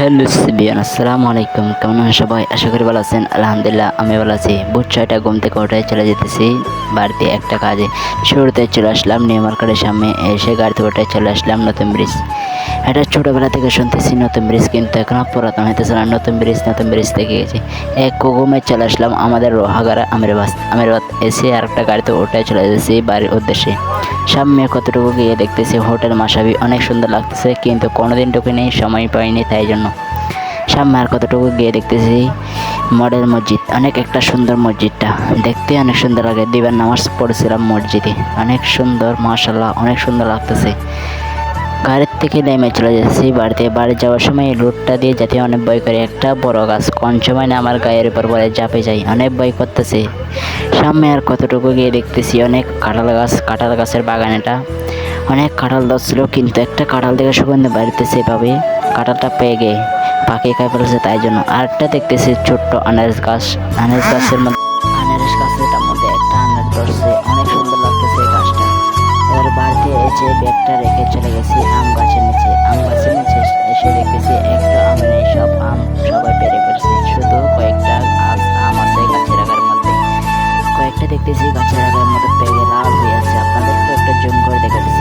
Hello সিবিয়ান আসসালামু আলাইকুম। কেমন আছেন সবাই? আশা করি ভালো আছেন। আলহামদুলিল্লাহ, আমি ভালো আছি। বুধ ছয়টা ঘুম থেকে উঠে চলে যেতেছি বাড়িতে একটা কাজে। শুরুতে চলে আসলাম নিউ মার্কেটের সামনে, এসে গাড়িতে উঠে চলে আসলাম নতুন ব্রিজ। এটা ছোটোবেলা থেকে শুনতেছি, নতুন ব্রিজ, কিন্তু এখন পুরাতন হইতেছে না। নতুন ব্রিজ নতুন ব্রিজ থেকে গেছি। এক কুগুমে চলে আসলাম আমাদের রোহাগারা আমিরাবাদ আমিরাবাদ এসে আর একটা গাড়িতে উঠে চলে যেতেছি বাড়ির উদ্দেশ্যে। সামনে কতটুকু গিয়ে দেখতেছি হোটেল মাসাবি অনেক সুন্দর লাগতেছে, কিন্তু কোনোদিন টুকু নেই সময় পাইনি তাই জন্য। সামনে আর কতটুকু গিয়ে দেখতেছি? মডেল মসজিদ, অনেক একটা সুন্দর মসজিদটা। দেখতে অনেক সুন্দর লাগে দিবার নামাজ পড়েছিলাম মসজিদে। অনেক সুন্দর মাশাল্লাহ অনেক সুন্দর লাগতেছে। গাড়ির থেকে নেমে চলে যাচ্ছি, বাড়িতে। বাড়ি যাওয়ার সময় রোডটা দিয়ে যাতে অনেক ভয় করে। একটা বড় গাছ, কোন সময় না আমার গায়ের উপর পরে চাপে যাই, অনেক ভয় করতেছে। সামনে আর কতটুকু গিয়ে দেখতেছি? অনেক কাঁঠাল গাছ কাঁঠাল গাছের বাগান এটা। অনেক কাঁঠাল ধরছিল কিন্তু একটা কাঁঠাল থেকে সুগন্ধি বাড়িতে সেভাবে কাঁঠালটা পেয়ে গিয়ে পাখি খাই ফেলেছে তাই জন্য। আরেকটা দেখতেছি ছোট্ট আনারস গাছ। আনারস গাছের মধ্যে আনারস গাছের মধ্যে একটা আনার ধরছে। অনেক সুন্দর লাগতেছে এই গাছটা। এবার বাড়িতে এসে ব্যাগটা রেখে চলে গেছি চেহারার মতো পেয়ে লাল হয়ে আছে। আপনাদেরকে একটা জুম করে দেখাচ্ছি